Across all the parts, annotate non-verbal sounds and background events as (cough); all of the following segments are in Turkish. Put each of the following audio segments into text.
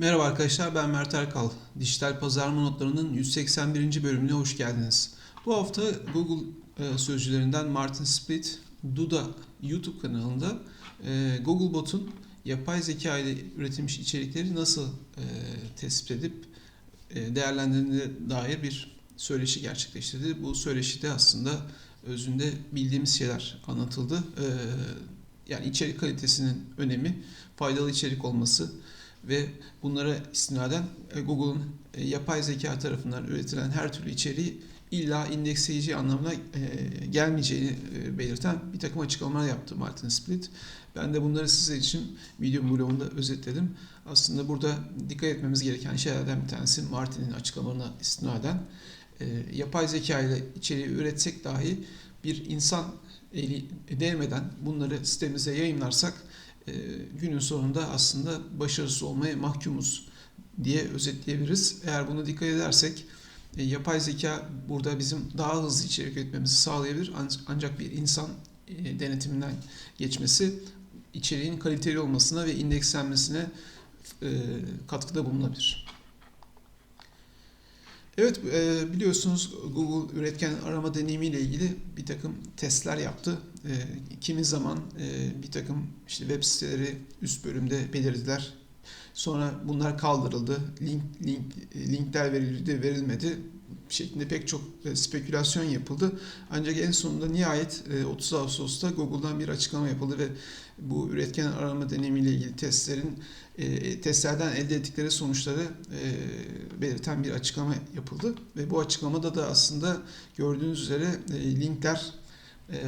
Merhaba arkadaşlar ben Mert Erkal. Dijital pazarlama notlarının 181. bölümüne hoş geldiniz. Bu hafta Google e, sözcülerinden Martin Split, Duda YouTube kanalında e, Googlebot'un yapay zeka ile üretilmiş içerikleri nasıl e, tespit edip e, değerlendirdiğine dair bir söyleşi gerçekleştirdi. Bu söyleşide aslında özünde bildiğimiz şeyler anlatıldı. E, yani içerik kalitesinin önemi, faydalı içerik olması, ve bunlara istinaden e, Google'un e, yapay zeka tarafından üretilen her türlü içeriği illa indeksleyici anlamına e, gelmeyeceğini belirten bir takım açıklamalar yaptı Martin Split. Ben de bunları sizler için video blogumda özetledim. Aslında burada dikkat etmemiz gereken şeylerden bir tanesi Martin'in açıklamalarına istinaden yapay zeka ile içeriği üretsek dahi bir insan eli değmeden bunları sitemize yayınlarsak e, günün sonunda aslında başarısız olmaya mahkumuz diye özetleyebiliriz. Eğer bunu dikkat edersek e, yapay zeka burada bizim daha hızlı içerik üretmemizi sağlayabilir. Ancak bir insan e, denetiminden geçmesi içeriğin kaliteli olmasına ve indekslenmesine katkıda bulunabilir. Evet biliyorsunuz Google üretken arama deneyimiyle ilgili bir takım testler yaptı. E, kimi zaman e, bir takım işte web siteleri üst bölümde belirdiler. Sonra bunlar kaldırıldı. Link, link linkler verildi, verilmedi şeklinde pek çok e, spekülasyon yapıldı. Ancak en sonunda nihayet 30 Ağustos'ta Google'dan bir açıklama yapıldı ve bu üretken arama deneyimiyle ilgili testlerin testlerden elde ettikleri sonuçları belirten bir açıklama yapıldı ve bu açıklamada da aslında gördüğünüz üzere linkler e,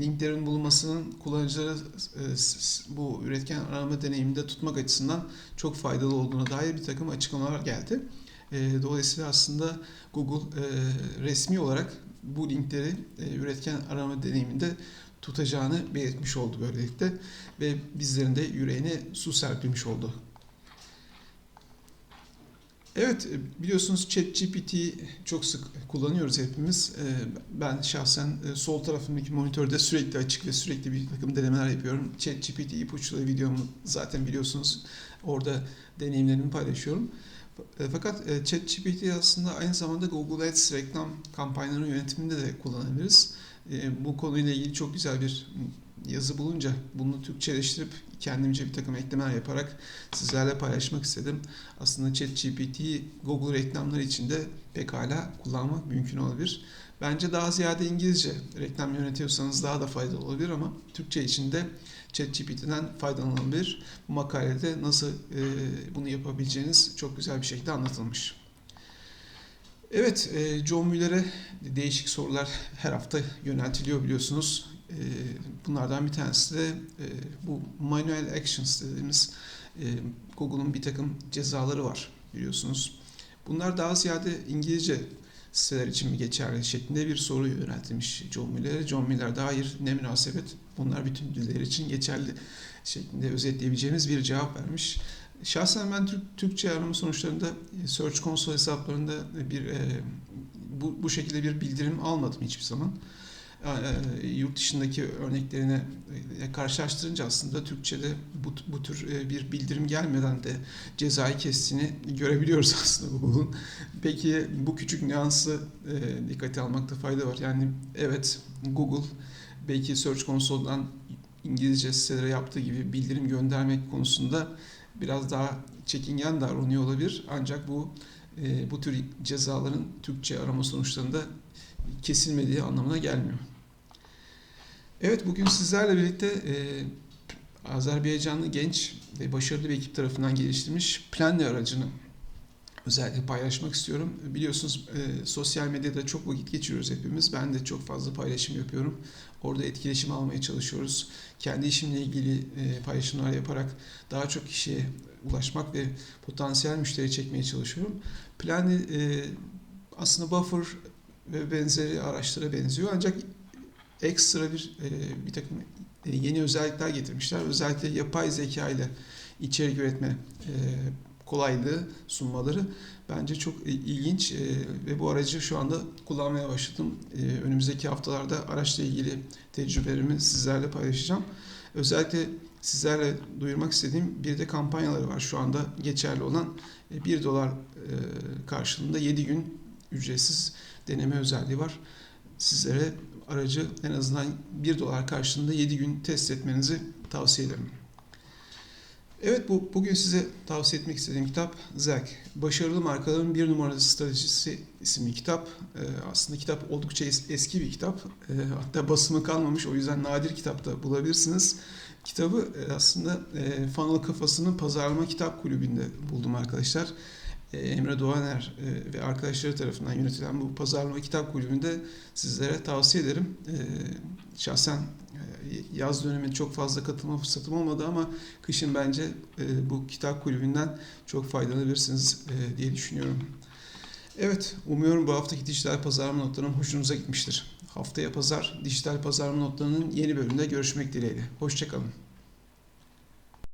linklerin bulunmasının kullanıcıları e, bu üretken arama deneyiminde tutmak açısından çok faydalı olduğuna dair bir takım açıklamalar geldi. E, dolayısıyla aslında Google resmi olarak bu linkleri üretken arama deneyiminde tutacağını belirtmiş oldu böylelikle ve bizlerin de yüreğine su serpilmiş oldu Evet biliyorsunuz ChatGPT çok sık kullanıyoruz hepimiz. Ee, ben şahsen e, sol tarafımdaki monitörde sürekli açık ve sürekli bir takım denemeler yapıyorum. ChatGPT ipuçları videomu zaten biliyorsunuz orada deneyimlerimi paylaşıyorum. E, fakat e, ChatGPT aslında aynı zamanda Google Ads reklam kampanyalarının yönetiminde de kullanabiliriz. Bu konuyla ilgili çok güzel bir yazı bulunca bunu Türkçeleştirip kendimce bir takım eklemeler yaparak sizlerle paylaşmak istedim. Aslında ChatGPT'yi Google reklamları için de pekala kullanmak mümkün olabilir. Bence daha ziyade İngilizce reklam yönetiyorsanız daha da faydalı olabilir ama Türkçe için de ChatGPT'den faydalanabilir. Bu makalede nasıl e, bunu yapabileceğiniz çok güzel bir şekilde anlatılmış. Evet, e, John Müller'e değişik sorular her hafta yöneltiliyor biliyorsunuz. E, bunlardan bir tanesi de bu manual actions dediğimiz Google'un bir takım cezaları var biliyorsunuz. Bunlar daha ziyade İngilizce siteler için mi geçerli şeklinde bir soru yöneltilmiş John Miller'e. John Miller de hayır ne münasebet bunlar bütün diller için geçerli şeklinde özetleyebileceğimiz bir cevap vermiş. Şahsen ben Türk, Türkçe arama sonuçlarında e, Search Console hesaplarında bir e, bu, bu şekilde bir bildirim almadım hiçbir zaman. E, yurt dışındaki örneklerine e, karşılaştırınca aslında Türkçe'de bu, bu tür e, bir bildirim gelmeden de cezayı kestiğini görebiliyoruz (laughs) aslında Google'un. Peki bu küçük nüansı e, dikkate almakta fayda var. Yani evet Google belki Search Console'dan İngilizce sitelere yaptığı gibi bildirim göndermek konusunda biraz daha çekingen davranıyor olabilir. Ancak bu e, bu tür cezaların Türkçe arama sonuçlarında kesilmediği anlamına gelmiyor. Evet bugün sizlerle birlikte e, Azerbaycanlı genç ve başarılı bir ekip tarafından geliştirilmiş Planli aracını özellikle paylaşmak istiyorum. Biliyorsunuz e, sosyal medyada çok vakit geçiriyoruz hepimiz. Ben de çok fazla paylaşım yapıyorum. Orada etkileşim almaya çalışıyoruz. Kendi işimle ilgili e, paylaşımlar yaparak daha çok kişiye ulaşmak ve potansiyel müşteri çekmeye çalışıyorum. Planli e, aslında buffer ve benzeri araçlara benziyor. Ancak ekstra bir e, bir takım e, yeni özellikler getirmişler. Özellikle yapay zeka ile içerik üretme e, kolaylığı sunmaları bence çok ilginç e, ve bu aracı şu anda kullanmaya başladım. E, önümüzdeki haftalarda araçla ilgili tecrübelerimi sizlerle paylaşacağım. Özellikle sizlerle duyurmak istediğim bir de kampanyaları var şu anda geçerli olan. 1 dolar e, karşılığında 7 gün ücretsiz deneme özelliği var. Sizlere aracı en azından 1 dolar karşılığında 7 gün test etmenizi tavsiye ederim. Evet bu bugün size tavsiye etmek istediğim kitap Zek. Başarılı markaların bir numaralı stratejisi isimli kitap. Ee, aslında kitap oldukça es- eski bir kitap. Ee, hatta basımı kalmamış o yüzden nadir kitapta bulabilirsiniz. Kitabı e, aslında e, Funnel Kafası'nın pazarlama kitap kulübünde buldum arkadaşlar. E, Emre Doğaner e, ve arkadaşları tarafından yönetilen bu pazarlama kitap kulübünde sizlere tavsiye ederim. E, şahsen yaz döneminde çok fazla katılma fırsatım olmadı ama kışın bence bu kitap kulübünden çok faydalanabilirsiniz diye düşünüyorum. Evet, umuyorum bu haftaki dijital pazarlama notlarım hoşunuza gitmiştir. Haftaya pazar dijital pazarlama notlarının yeni bölümünde görüşmek dileğiyle. Hoşçakalın.